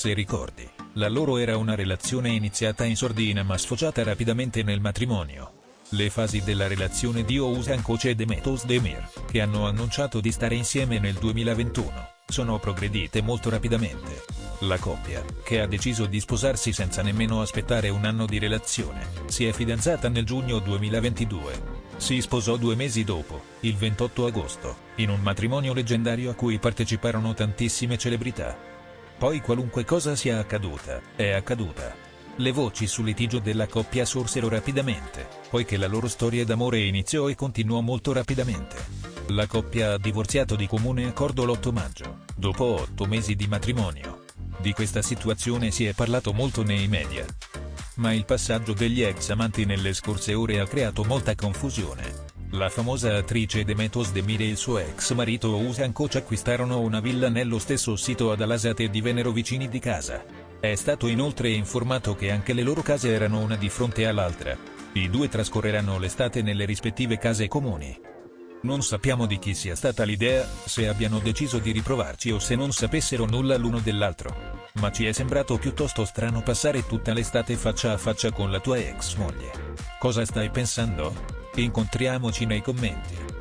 Se ricordi, la loro era una relazione iniziata in sordina ma sfociata rapidamente nel matrimonio. Le fasi della relazione di Oushan Koch e Demetos Demir, che hanno annunciato di stare insieme nel 2021, sono progredite molto rapidamente. La coppia, che ha deciso di sposarsi senza nemmeno aspettare un anno di relazione, si è fidanzata nel giugno 2022. Si sposò due mesi dopo, il 28 agosto, in un matrimonio leggendario a cui parteciparono tantissime celebrità. Poi qualunque cosa sia accaduta, è accaduta. Le voci sul litigio della coppia sorsero rapidamente, poiché la loro storia d'amore iniziò e continuò molto rapidamente. La coppia ha divorziato di comune accordo l'8 maggio, dopo otto mesi di matrimonio. Di questa situazione si è parlato molto nei media. Ma il passaggio degli ex amanti nelle scorse ore ha creato molta confusione. La famosa attrice Demetos Demir e il suo ex marito Usan Koch acquistarono una villa nello stesso sito ad Alasat e divennero vicini di casa. È stato inoltre informato che anche le loro case erano una di fronte all'altra. I due trascorreranno l'estate nelle rispettive case comuni. Non sappiamo di chi sia stata l'idea, se abbiano deciso di riprovarci o se non sapessero nulla l'uno dell'altro. Ma ci è sembrato piuttosto strano passare tutta l'estate faccia a faccia con la tua ex moglie. Cosa stai pensando? Incontriamoci nei commenti.